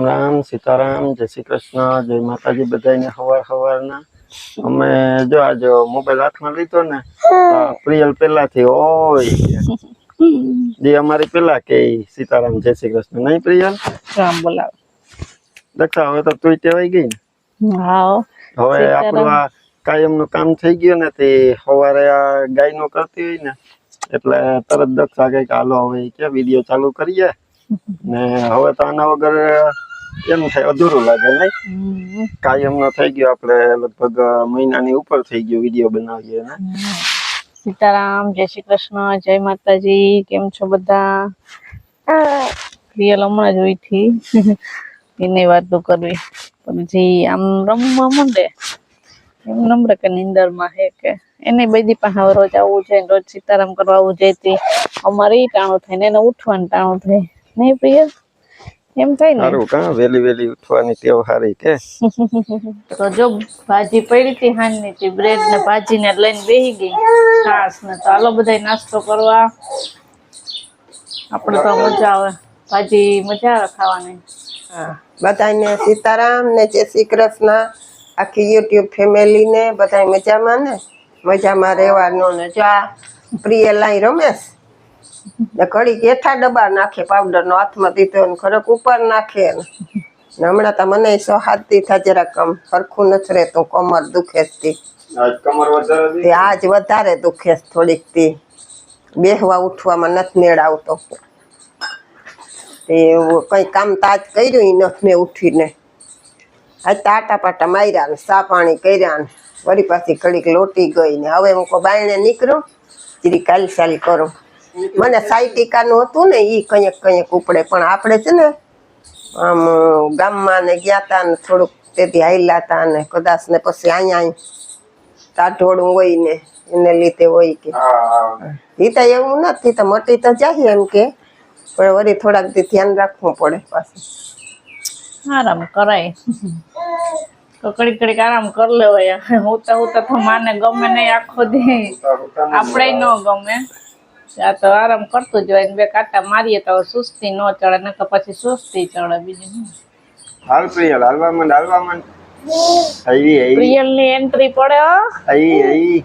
રામ રામ સીતારામ જય શ્રી કૃષ્ણ જય માતાજી બધાને હવાર હવારના. અમે જો આજે મોબાઈલ હાથમાં લીધો ને પ્રિયલ પેલાથી ઓય જે અમારી પેલા કે સીતારામ જય શ્રી કૃષ્ણ. નહીં પ્રિયલ? રામ બોલાવ. દક્ષા હવે તો તું ટેવાઈ ગઈ ને. હા હવે આપણું આ કાયમનું કામ થઈ ગયું ને તે સવારે આ ગાયનો કરતી હોય ને એટલે તરત દક્ષા કંઈક હાલો હવે કે વીડિયો ચાલુ કરીએ? ને હવે તો આના વગર એમ થાય અધૂરું લાગે નહીં. કાયમ નો થઈ ગયો આપણે લગભગ મહિનાની ઉપર થઈ ગયો વીડિયો બનાવીએ ને સીતારામ જય શ્રી કૃષ્ણ જય માતાજી કેમ છો બધા? રિયલ હમણાં જોઈ થી. એની વાતો કરવી. પછી આમ રમવા માંડે. એમ નમ્ર કે નિંદરમાં હે કે. એને બધી પાસે રોજ આવવું છે રોજ સીતારામ કરવા આવવું છે અમારે એ ટાણું થાય ને એને ઉઠવાનું ટાણું થાય. નહીં પ્રિય? એમ થાય ને? સારું કા વેલી વેલી ઉઠવાની ટેવ હારી કે? તો જો ભાજી પડી હતી હાંજની તે બ્રેડ ને ભાજી ને લઈને બેહી ગઈ. છાસ ને તો આલો બધા નાસ્તો કરવા. આપણે તો મજા આવે. ભાજી મજા આવે ખાવાની. હા બધાને સીતારામ ને જય શ્રી કૃષ્ણ. આખી યુટ્યુબ ફેમિલીને બધા મજામાં ને? મજામાં રહેવાનું ને જો આ પ્રિય લાઈ રમેશ. ને કેઠા ડબ્બા નાખે પાવડરનો હાથમાં દીધો ને ખરેક ઉપર નાખે ને. ને હમણાં તો મને સહાતી થાય જરાક આમ સરખું નથી રહેતું કમર દુખે તી. આજ વધારે દુખે થોડીક તી. બેહવા ઉઠવામાં નથી મેળ આવતો. તે એવું કામ તાજ કર્યું ઈ નથી મેં ઉઠીને. આજ તો આટા પાટા માર્યા ને સા પાણી કર્યા ને વળી પાછી ઘડીક લોટી ગઈ ને. હવે હું કોઈ બાયણે નીકળું જીરી કાલ સાલી કરું. મને સાઈટિકાનું હતું ને એ કંઈક કંઈક ઉપડે. પણ આપણે છે ને આમ ગામમાં ને ગયા હતા ને થોડુંક તેથી હાઈલા હતા ને કદાચ ને પછી અહીંયા ટાઢોળું હોય ને એને લીધે હોય કે. હા એ તો એવું નથી તો મટી તો જાય એમ કે. પણ વળી થોડાક દી ધ્યાન રાખવું પડે પાછું. આરામ કરાય. તો કડીક કડીક આરામ કરી લેવાય. હોતા હોતા તો માને ગમે નહીં આખો દી. આપણે ન ગમે. આ તો આરામ કરતું જ હોય ને બે કાંટા મારીએ તો સુસ્તી ન ચડે ન તો પછી સુસ્તી ચડે બીજું હાલ પ્રિયલ હાલવા માંડ હાલવા માંડ. આઈ આઈ. પ્રિયલની એન્ટ્રી પડે હો. આઈ આવી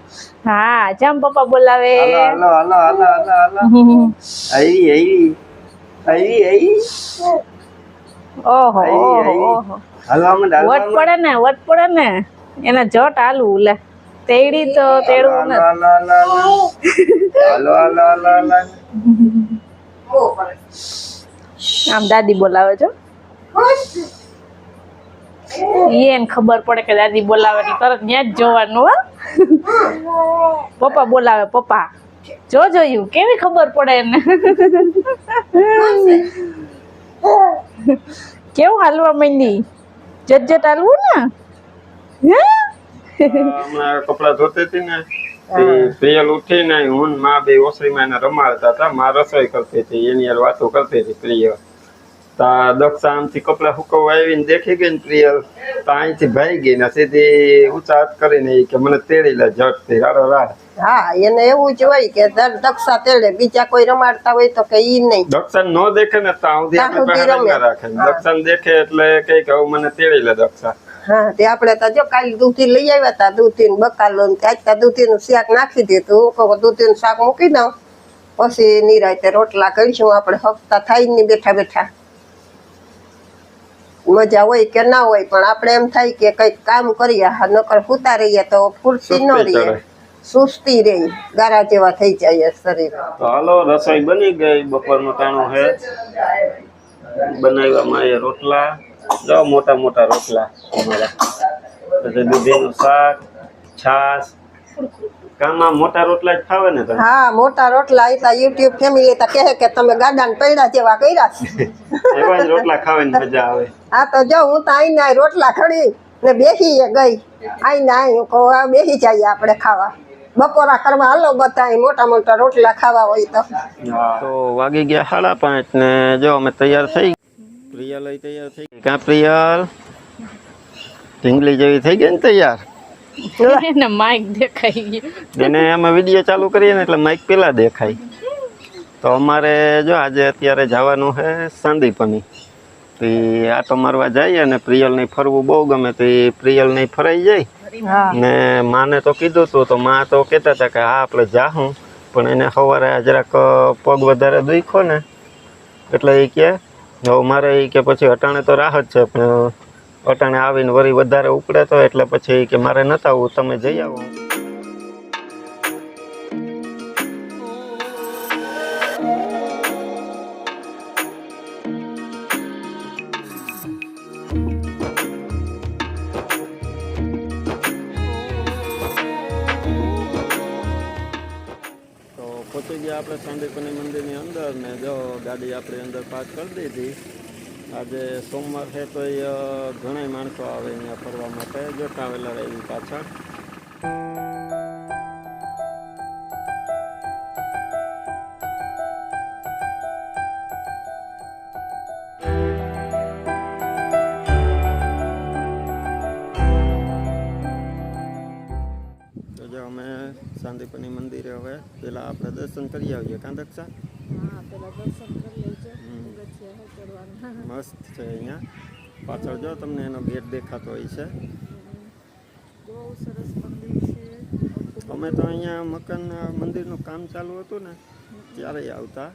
હા જામ પપ્પા બોલાવે. હાલો હાલો હાલો હાલો હાલો આઈ આઈ. ઓહો આઈ, ઓહો ઓહો. હાલવા માંડ હાલવા વટ પડે ને વટ પડે ને. એના જટ હાલવું લે. તેડી તો તેડવું આમ દાદી બોલાવે છો. એને ખબર પડે કે દાદી બોલાવે તરત ત્યાં જ જોવાનું, હો. પપ્પા બોલાવે, પપ્પા. જો જોયું કેવી ખબર પડે એને? કેવું હાલવા માંડી? જટ જટ હાલવું ને? હે? કપડા ધોતી હતી ને પ્રિયલ ઉઠીને હું માં બે ઓસરીમાં એને રમાડતા હતા. માં રસોઈ કરતી હતી એની વાતો કરતી હતી પ્રિય. તા દક્ષા આમથી કપડા સુકવવા આવીને દેખી ગઈ ને પ્રિયલ તો અહીંથી ભાઈ ગઈ ને સીધી ઊંચા હાથ કરીને કે મને તેડી લે ઝટથી રાડો રાડ. હા એને એવું જ હોય કે દક્ષા તેડે બીજા કોઈ રમાડતા હોય તો કે ઈ નહીં. દક્ષાને નો દેખે ને ત્યાં સુધી આપણી રાખે. દક્ષા દેખે એટલે કઈ કે મને તેડી લે દક્ષા. હા તે આપણે તો જો કાલે દૂધી લઈ આવ્યા હતા દૂધી ને બકાલો ને ત્યાં ત્યાં દૂધીનું શાક નાખી દીધું. હું કહું દૂધીનું શાક મૂકી દઉં. પછી નિરાતે રોટલા કરીશું આપણે હપ્તા થાય નહીં બેઠા બેઠા. મજા હોય કે ના હોય પણ આપણે એમ થાય કે કંઈક કામ કરીએ હા નકર સુતા રહીએ તો ફૂરતી ન રહીએ. સુસ્તી રહી ગારા જેવા થઈ જાય શરીર. તો હાલો રસોઈ બની ગઈ બપોરનો ટાણું છે. બનાવ્યામાં એ રોટલા. જો મોટા મોટા રોટલા અમારા. પછી દૂધીનું શાક છાશ. કામમાં મોટા રોટલા જ ખાવે ને તમે? હા મોટા રોટલા એ યુટ્યુબ ફેમિલી તો કહે કે તમે ગાડાને પૈડા જેવા કર્યા છે. એવા જ રોટલા ખાવાની મજા આવે. હા તો જો હું તો આઈને આઈ રોટલા ખડી ને બેસી ગઈ. આઈને આઈ કહું આ બેસી જઈએ આપણે ખાવા. બપોરા કરવા હાલો બધા મોટા મોટા રોટલા ખાવા હોય તો. તો વાગી ગયા સાડા પાંચ ને જો અમે તૈયાર થઈ પ્રિયલ તૈયાર થઈ ગઈ. કાં પ્રિયલ? ઢીંગલી જેવી થઈ ગઈ ને તૈયાર? એને માઇક દેખાઈ ગયું. એને અમે વીડિયો ચાલુ કરીએ ને એટલે માઇક પેલા દેખાય. તો અમારે જો આજે અત્યારે જવાનું છે સાંદીપની. તે આટો મારવા જઈએ ને પ્રિયલને ફરવું બહુ ગમે તે પ્રિયલને ફરાઈ જાય. ને માને તો કીધું તું તો માં તો કહેતા હતા કે હા આપણે જાહું. પણ એને સવારે જરાક પગ વધારે દુખ્યો ને એટલે એ કે હવે મારે એ કે પછી અટાણે તો રાહત છે, પણ અટાણે આવીને વરી વધારે ઉપડે તો એટલે પછી કે મારે નતા આવું, તમે જઈ આવો. પહોંચી ગયા આપણે સાંદીપની મંદિરની અંદર ને જો ગાડી આપણી અંદર પાર્ક કરી દીધી. આજે સોમવાર છે તો એ ઘણા માણસો આવે અહીંયા ફરવા માટે. જો ટ્રાવેલર આવી પાછળ. ચડવાના મસ્ત છે અહીંયા. પાછળ જો તમને એનો ગેટ દેખાતો હોય છે. બહુ સરસ મંદિર છે. અમે તો અહીંયા મકાન મંદિરનું કામ ચાલુ હતું ને ત્યારે આવતા.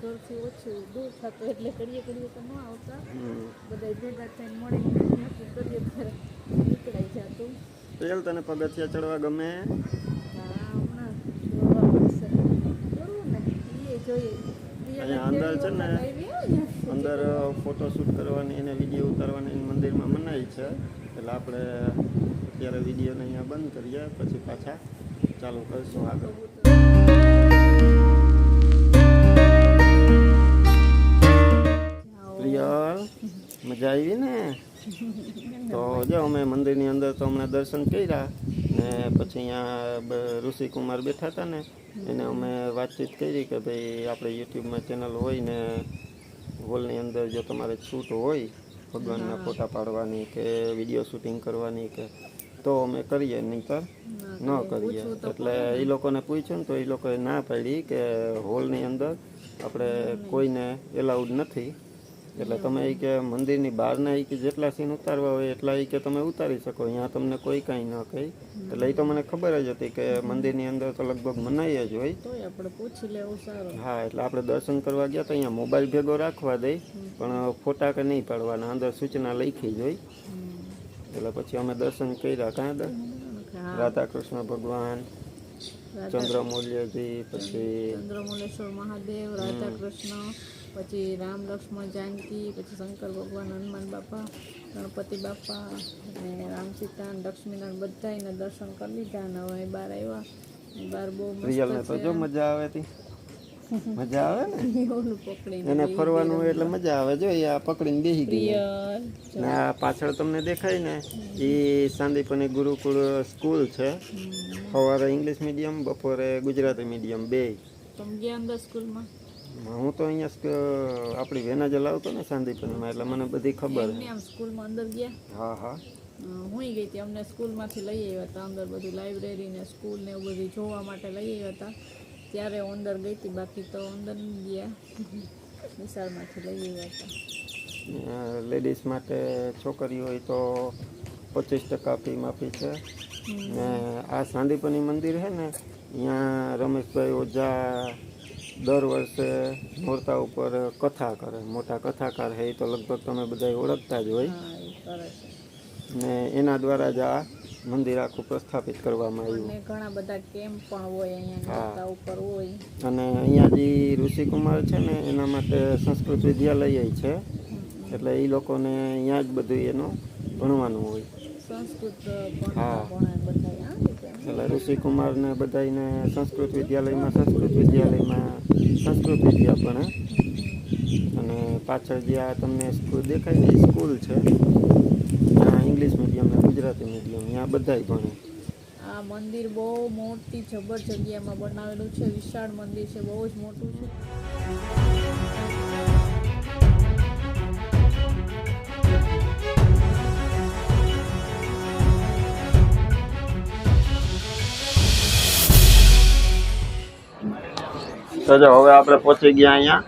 ઘરથી ઓછું. દૂર થતું એટલે કરીએ કરીએ તો ન આવતા. બધા ભેગા થઈને નક્કી કરીએ ત્યારે નીકળાઈ જતું. પેલ તને પગથિયા ચડવા ગમે હા હમણાં જોવા પડશે કરવું ને એ જોઈએ. અંદર છે ને અંદર ફોટોશૂટ કરવાની અને વીડિયો ઉતારવાની મંદિરમાં મનાઈ છે. એટલે આપણે અત્યારે વિડીયોને અહીંયા બંધ કરીએ પછી પાછા ચાલુ કરીશું આગળ. મજા આવી ને? તો જો અમે મંદિરની અંદર તો હમણાં દર્શન કર્યા. ને પછી અહીંયા ઋષિકુમાર બેઠા હતા ને એને અમે વાતચીત કરી કે ભાઈ આપણે યુટ્યુબમાં ચેનલ હોય ને હોલની અંદર જો તમારે છૂટ હોય ભગવાનના ફોટા પાડવાની કે વીડિયો શૂટિંગ કરવાની કે તો અમે કરીએ નહીંતર ન કરીએ એટલે એ લોકોને પૂછ્યું ને તો એ લોકોએ ના પાડી કે હોલની અંદર આપણે કોઈને એલાઉડ નથી. એટલે તમે એ કે મંદિરની બહારના એ કે જેટલા સીન ઉતારવા હોય એટલા એ કે તમે ઉતારી શકો. અહીંયા તમને કોઈ કાંઈ ન કહી. એટલે એ તો મને ખબર જ હતી કે મંદિરની અંદર તો લગભગ મનાઈ જ હોય. આપણે પૂછી લેવું સારું. હા એટલે આપણે દર્શન કરવા ગયા તો અહીંયા મોબાઈલ ભેગો રાખવા દઈ પણ ફોટા કે નહીં પાડવાના અંદર સૂચના લખી જ હોય. એટલે પછી અમે દર્શન કર્યા કાં રાધા કૃષ્ણ ભગવાન ચંદ્રમૌલ્યજી પછી ચંદ્રમૌલેશ્વર મહાદેવ રાધા કૃષ્ણ પછી રામ લક્ષ્મણ જાનકી પછી શંકર ભગવાન હનુમાન બાપા ગણપતિ બાપા અને રામ સીતા લક્ષ્મીનારાયણ બધાયના દર્શન કરી લીધા અને હવે બહાર આવ્યા. બાર બહાર બહુ રિયલને તો જો મજા આવે મજા આવે ને? ઓલું પકડીને એને ફરવાનું એટલે મજા આવે. જો એ આ પકડીને બેસી ગઈ ને આ પાછળ તમને દેખાય ને એ સાંદીપની ગુરુકુળ સ્કૂલ છે. સવારે ઇંગ્લિશ મીડિયમ બપોરે ગુજરાતી મીડિયમ બે તમે ગયા અંદર સ્કૂલમાં? હું તો અહીંયા આપણી વેના જ લાવતો ને સાંદીપનીમાં એટલે મને બધી ખબર આમ સ્કૂલમાં અંદર ગયા. હા હા. હું ગઈ હતી અમને સ્કૂલમાંથી લઈ આવ્યા હતા અંદર બધી લાઇબ્રેરી ને સ્કૂલ ને એવું બધું જોવા માટે લઈ આવ્યા હતા. ત્યારે હું અંદર ગઈ હતી બાકી તો અંદર નહીં ગયા. નિશાળમાંથી લઈ આવ્યા હતા. લેડીઝ માટે છોકરી હોય તો પચીસ ટકા ફી માફી છે. ને આ સાંદીપની મંદિર છે ને અહીંયા રમેશભાઈ ઓઝા દર વર્ષે નોરતા ઉપર કથા કરે મોટા કથાકાર છે એ તો લગભગ તમે બધા ઓળખતા જ હોય. ને એના દ્વારા જ આ મંદિર આખું પ્રસ્થાપિત કરવામાં આવ્યું. ઘણા બધા કેમ્પ પણ હોય અહીંયા. ઉપર હોય. અને અહીંયા જે ઋષિકુમાર છે ને એના માટે સંસ્કૃત વિદ્યાલય છે. એટલે એ લોકોને અહીંયા જ બધું એનું ભણવાનું હોય. સંસ્કૃત હા. એટલે ઋષિકુમારને બધાને સંસ્કૃત વિદ્યાલયમાં સંસ્કૃત વિદ્યાલયમાં, સંસ્કૃત વિદ્યા ભણે અને પાછળ જે આ તમને સ્કૂલ દેખાય ને સ્કૂલ છે. ત્યાં ઇંગ્લિશ મીડિયમ ને ગુજરાતી મીડિયમ ત્યાં બધાય ભણે આ મંદિર બહુ મોટી જબર જગ્યામાં બનાવેલું છે, વિશાળ મંદિર છે, બહુ જ મોટું છે. તો જો હવે આપણે પહોંચી ગયા અહીંયા.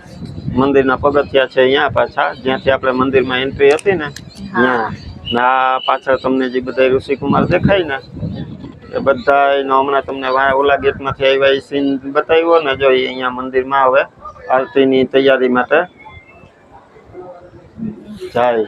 મંદિરના પગથિયા છે અહીંયા પાછા. જ્યાંથી આપણે મંદિરમાં એન્ટ્રી હતી ને ત્યાં. ને આ પાછળ તમને જે બધા ઋષિકુમાર દેખાય ને એ બધા એનો હમણાં તમને ઓલા ગેટમાંથી આવ્યા એ સીન બતાવ્યો ને જો અહીંયા મંદિરમાં હવે આરતીની તૈયારી માટે. જાય.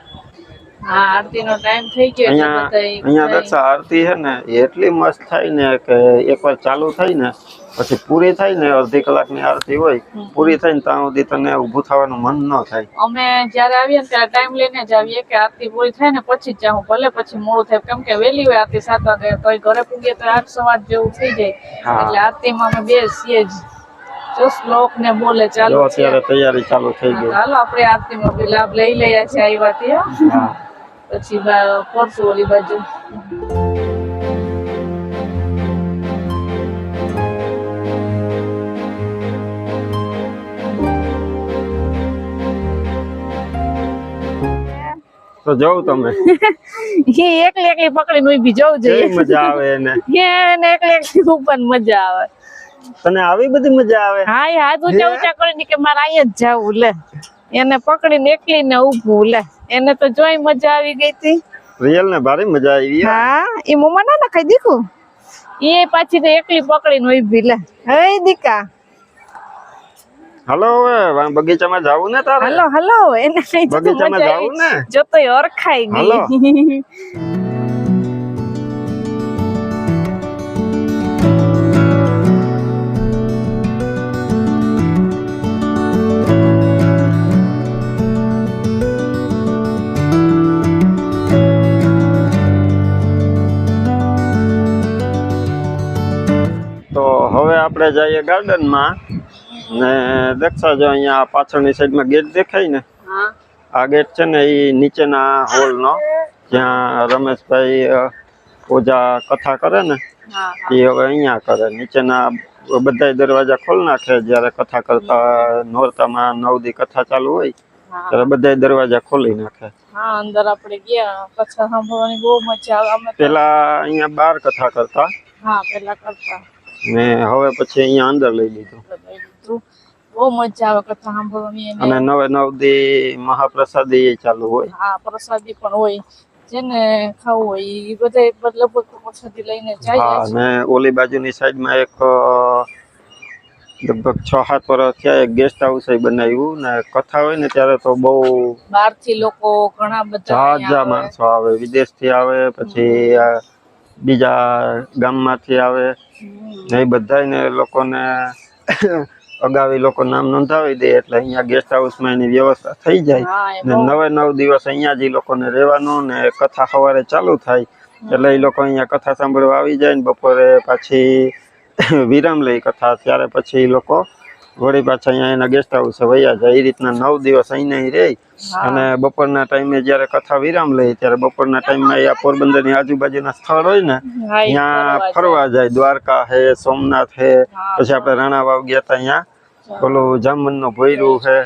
હા આરતીનો ટાઈમ થઈ ગયો અહીંયા અહીંયા. દક્ષા આરતી છે ને એટલી મસ્ત થાય ને કે એકવાર ચાલુ થાય ને પછી પૂરી થાય ને અડધી કલાકની આરતી હોય પૂરી થાય ને ત્યાં સુધી તને ઊભું થવાનું મન ન થાય. અમે જ્યારે આવીએ ને ત્યારે ટાઈમ લઈને જ આવીએ કે આરતી પૂરી થાય ને પછી જ જાઉં ભલે પછી મોડું થાય કેમ કે વહેલી હોય આરતી સાત વાગે તો ઘરે પૂગીએ તો આઠ સવા જેવું થઈ જાય. એટલે આરતીમાં અમે બેસીએ જ. જો શ્લોક ને બોલે ચાલુ અત્યારે તૈયારી ચાલુ થઈ ગઈ. હાલો આપણે આરતીમાં બી લાભ લઈ લઈએ છીએ આવ્યા ત્યાં પછી ફરશું ઓલી બાજુ. તો જવું તમે. એ એકલી એકલી પકડીને જવું કેવી જોઈએ મજા આવે એને? એને એકલી એકલી ઉપર મજા આવે. તને આવી બધી મજા આવે? હા એ હાથ ઊંચા ઊંચા કરીને કે મારે અહીંયા જ જાવું લે. એને પકડીને એકલી ને ઊભું લે. એને તો જોઈ મજા આવી ગઈ હતી. રિયલ ને ભારે મજા આવી હા એ મમ્મા ના ના ખાઈ દીકું એ પાછી તો એકલી પકડીને ઊભી લે. હે દીકા. હાલો હવે બગીચામાં જાવું ને તારે? હલો હલો એને કઈ બગીચામાં જાવું ને? જો તો ઓરખાઈ ગઈ. તો હવે આપણે જઈએ ગાર્ડનમાં ને દક્ષા જો અહીંયા પાછળની સાઈડમાં ગેટ દેખાય ને? આ ગેટ છે ને એ નીચેના હોલનો જ્યાં રમેશભાઈ પૂજા કથા કરે ને એ હવે અહીંયા કરે. નીચેના બધા દરવાજા ખોલ નાખે જ્યારે કથા કરતા નોરતામાં નવ દી કથા ચાલુ હોય ત્યારે બધા દરવાજા ખોલી નાખે. અંદર આપણે ગયા કથા સાંભળવાની બહુ મજા આવે. પેલા અહીંયા બાર કથા કરતા. હા પેલા કરતા. ને હવે પછી અહીંયા અંદર લઈ લીધું. બહુ મજા આવે કથા સાંભળવાની અને નવે નવ દી મહાપ્રસાદી ચાલુ હોય. હા પ્રસાદી પણ હોય. જેને ખાવું હોય એ બધા લગભગ પ્રસાદી લઈને જાય હા ને ઓલી બાજુની સાઈડમાં એક લગભગ છ સાત વર્ષ થયા એક ગેસ્ટ હાઉસ બનાવ્યું ને કથા હોય ને ત્યારે તો બહુ બહારથી લોકો ઘણા બધા આવે. માણસો આવે વિદેશથી આવે પછી બીજા ગામમાંથી આવે ને એ બધાને લોકોને અગાઉ લોકો નામ નોંધાવી દે એટલે અહીંયા ગેસ્ટ હાઉસમાં એની વ્યવસ્થા થઈ જાય. ને નવે નવ દિવસ અહીંયા જ એ લોકોને રહેવાનું ને કથા સવારે ચાલુ થાય. એટલે એ લોકો અહીંયા કથા સાંભળવા આવી જાય ને બપોરે પાછી વિરામ લઈ કથા. ત્યારે પછી એ લોકો વળી પાછા અહીંયા એના ગેસ્ટ હાઉસે વયા જાય. એ રીતના નવ દિવસ અહીંયા રહે. અને બપોરના ટાઈમે જ્યારે કથા વિરામ લઈ ત્યારે બપોરના ટાઈમમાં આ પોરબંદરની આજુબાજુના સ્થળ હોય ને ત્યાં ફરવા જાય. દ્વારકા હે સોમનાથ હે પછી આપણે રાણા વાવ ગયા હતા અહીંયા. પેલું જામવનનું ભોયરું છે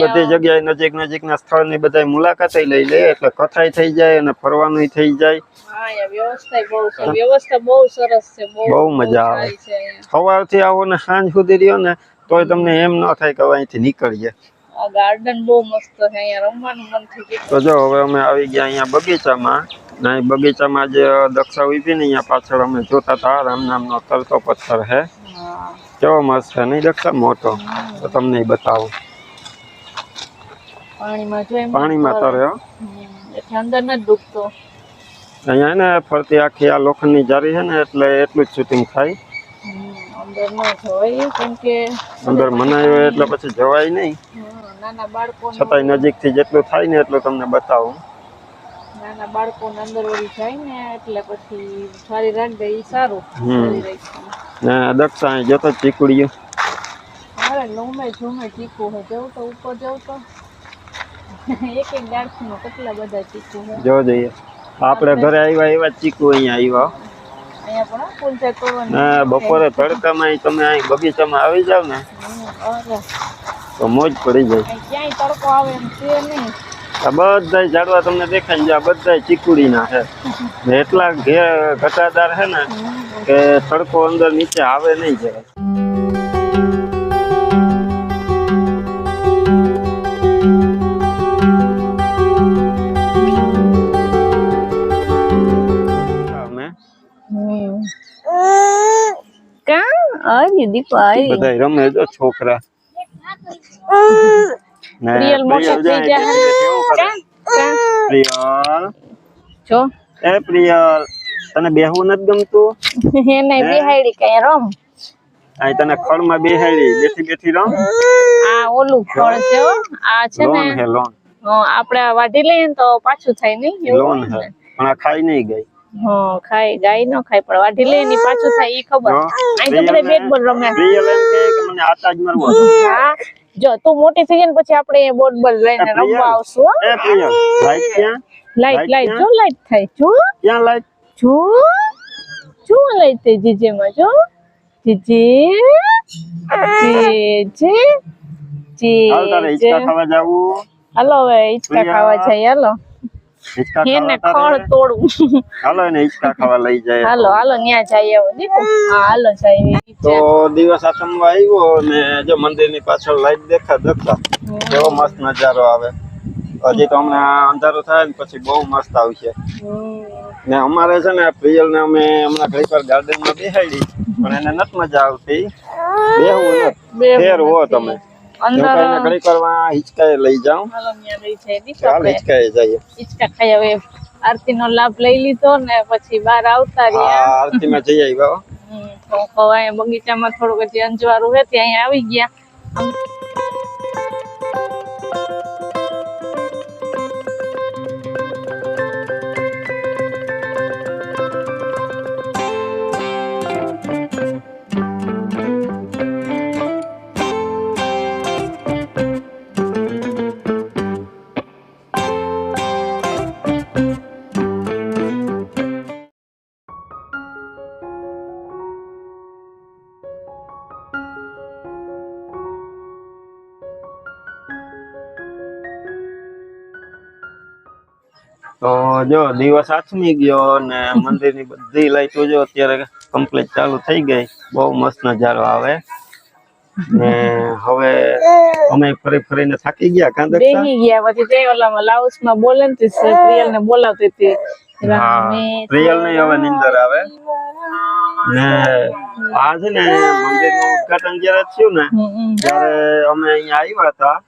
બધી જગ્યાએ નજીક નજીકના સ્થળની બધા મુલાકાત લઈ લે એટલે કથાય થઈ જાય અને ફરવાનું થઈ જાય. બહુ મજા આવે. સવારથી આવો ને સાંજ સુધી રહ્યો ને તોય તમને એમ ન થાય કે હવે અહીંથી નીકળીએ. ગાર્ડન બહુ મસ્ત છે અહીંયા રમવાનું મન થઈ ગયું. તો જો હવે અમે આવી ગયા અહીંયા બગીચામાં ના બગીચામાં જે દક્ષા ઊભી ને અહીંયા પાછળ અમે જોતા હતા રામ નામનો તરતો પથ્થર છે. કેવો મસ્ત છે નહીં દક્ષા? મોટો. તો તમને બતાવું. પાણીમાં તરે અંદર ડૂબતો. અહીંયા ને ફરતી આખી આ લોખંડની જારી છે ને એટલે એટલું જ શૂટિંગ થાય. અંદર ન જવાય કેમ કે અંદર મનાય એટલે પછી જવાય નહીં. નાના બાળકો છતાંય નજીકથી જેટલું થાય ને એટલું તમને બતાવું. નાના બાળકો અંદર વળી જાય ને એટલે પછી સારી રાખ દે ઈ સારું. હમ. ના દક્ષા જતો ચીકુડિયું. મારે લઉમે ઝૂમે ચીકુ હે જવું તો ઉપર જવું તો. એક એક ડાળખીમાં કેટલા બધા ચીકુ હે. જો જઈએ. આપણે ઘરે આવ્યા એવા ચીકુ અહીંયા આવ્યા ને બપોરે તડકામાં તમે અહીં બગીચામાં આવી જાવ ને તો મોજ પડી જાય. ક્યાંય તડકો આવે એમ છે નહીં. આ બધા ઝાડવા તમને દેખાય જાય બધા ચીકુડી ચીકુડીના છે. ને એટલા ઘટાદાર છે ને કે તડકો અંદર નીચે આવે નહીં જરાય. આવી દીપો આવી બધા રમે જો છોકરા. પ્રિયલ મોટો થઈ? કાં? પ્રિયલ. જો. એ પ્રિયલ તને બેહવું નથી ગમતું? હે? નહીં બેહાડી કઈ રમ. અહીં તને ખડમાં બેહાડી બેઠી બેઠી રમ. આ ઓલું ફળ છે હો. આ છે લોન ને. હે લોન. આપણે આ વાઢી લઈએ તો પાછું થાય નહીં? લોન હે. પણ આ ખાઈ નહીં ગઈ. હા ખાઈ ગાય ન ખાય પણ વાઢી લઈએ ની પાછું થાય ઈ ખબર. અહીં તો બધા બેટ બોલ રમે. પ્રિયલ એમ કે મને આટા જ મારવો હા. જો તું મોટી થઈ જાય ને પછી આપણે બોટ બોલ લઈને રમવા આવશું એ પ્રિય લાઈટ ક્યાં? લાઈટ લાઈટ જો લાઈટ થાય. જો. ક્યાં લાઈટ જો. જો લાઈટ થઈ જીજે માં જો. જીજે. જીજે. હાલ તારે જીજે. ખાવા જાવું. હાલો હવે ઈચ્છા ખાવા જાય હાલો. એને ખાવા તોડવું હાલો એને હિંચકા ખાવા લઈ જાય. હાલો હાલો ન્યા જાય દીકુ હા હાલો જાય તો દિવસ આથમવા આવ્યો ને જો મંદિરની પાછળ લાઈટ દેખા દેખા કેવો મસ્ત નજારો આવે. હજી તો હમણાં અંધારો થાય ને પછી બહુ મસ્ત આવશે. ને અમારે છે ને પ્રિયલ ને અમે હમણાં ઘડી પર ગાર્ડનમાં બેહાડી પણ એને નથી મજા આવતી. બેહવું ફેર હો તમે. અંદર ઘડી કરવા હિંચકાએ લઈ જાઉં. હાલો ન્યા લઈ જાય ની ચાલ હિંચકાએ જઈએ. હિચકા ખાઈ હવે આરતી નો લાભ લઈ લીધો ને પછી બહાર આવતા રહ્યા. રહ્યા આરતીમાં જઈ આવ્યા તો બગીચામાં થોડુંક હજી અંજવાળું હે ત્યાં આવી ગયા. જો દિવસ આથમી ગયો ને મંદિરની બધી લાઈટો જો અત્યારે કમ્પ્લીટ ચાલુ થઈ ગઈ. બહુ મસ્ત નજારો આવે. ને હવે અમે ફરી ફરીને થાકી ગયા કાં બેહી ગયા. પછી તે ઓલામાં ને તે પ્રિયલ ને બોલાવતી હતી. પ્રિયલની હવે નીંદર આવે. ને આ છે ને મંદિરનું ઉદ્ઘાટન જયારે થયું ને. ત્યારે અમે અહીંયા આવ્યા હતા.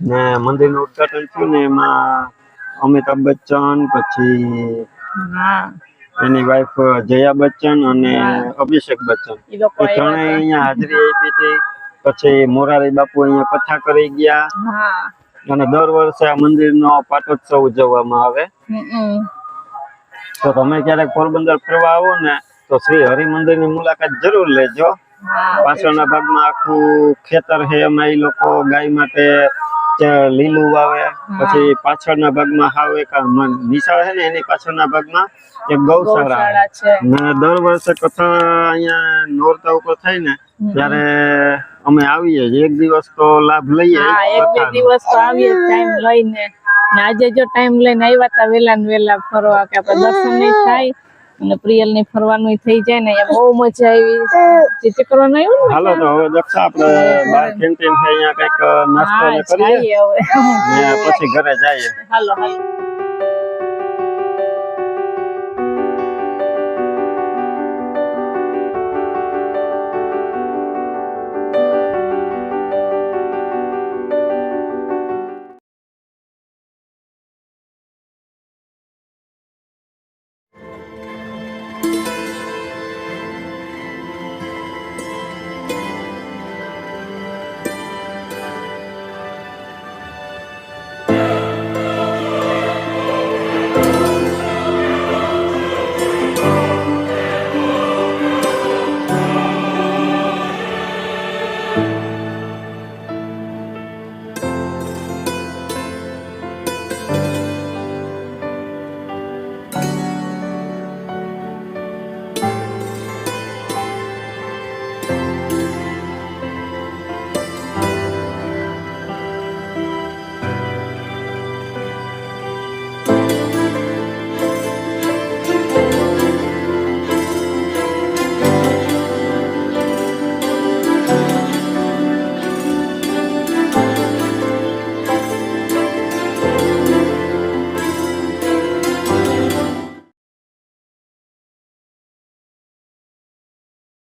ને મંદિરનું ઉદ્ઘાટન થયું ને એમાં અમિતાભ બચ્ચન પછી એની વાઈફ જયા બચ્ચન અને અભિષેક બચ્ચન. એ ત્રણેય અહીંયા હાજરી આપી હતી. પછી મોરારી બાપુ અહીંયા કથા કરી ગયા. અને દર વર્ષે આ મંદિરનો પાટોત્સવ ઉજવવામાં આવે. તો તમે ક્યારેક પોરબંદર ફરવા આવો ને તો શ્રી હરિ મંદિરની મુલાકાત જરૂર લેજો. પાછળના ભાગમાં આખું ખેતર છે એમાં એ લોકો ગાય માટે ત્યાં લીલું વાવે પછી પાછળના ભાગમાં હાવ એક નિશાળ છે ને એની પાછળના ભાગમાં એક ગૌશાળા. ને દર વર્ષે કથા અહીંયા નોરતા ઉપર થાય ને ત્યારે અમે આવીએ એક દિવસ તો લાભ લઈએ. એક બે દિવસ તો આવીએ ટાઈમ લઈને. આજે જો ટાઈમ લઈને આવ્યા તા વેલા ને વેલા ફરવા કે આપણે દર્શન નહીં થાય અને પ્રિયલની ફરવાનું થઈ જાય ને બહુ મજા આવી. ચિત્ર કરવાનું આવ્યું હાલો તો હવે દક્ષા આપણે બાર કેન્ટીન છે અહીંયા કંઈક નાસ્તો કરીએ. પછી ઘરે જઈએ. હાલો હાલો.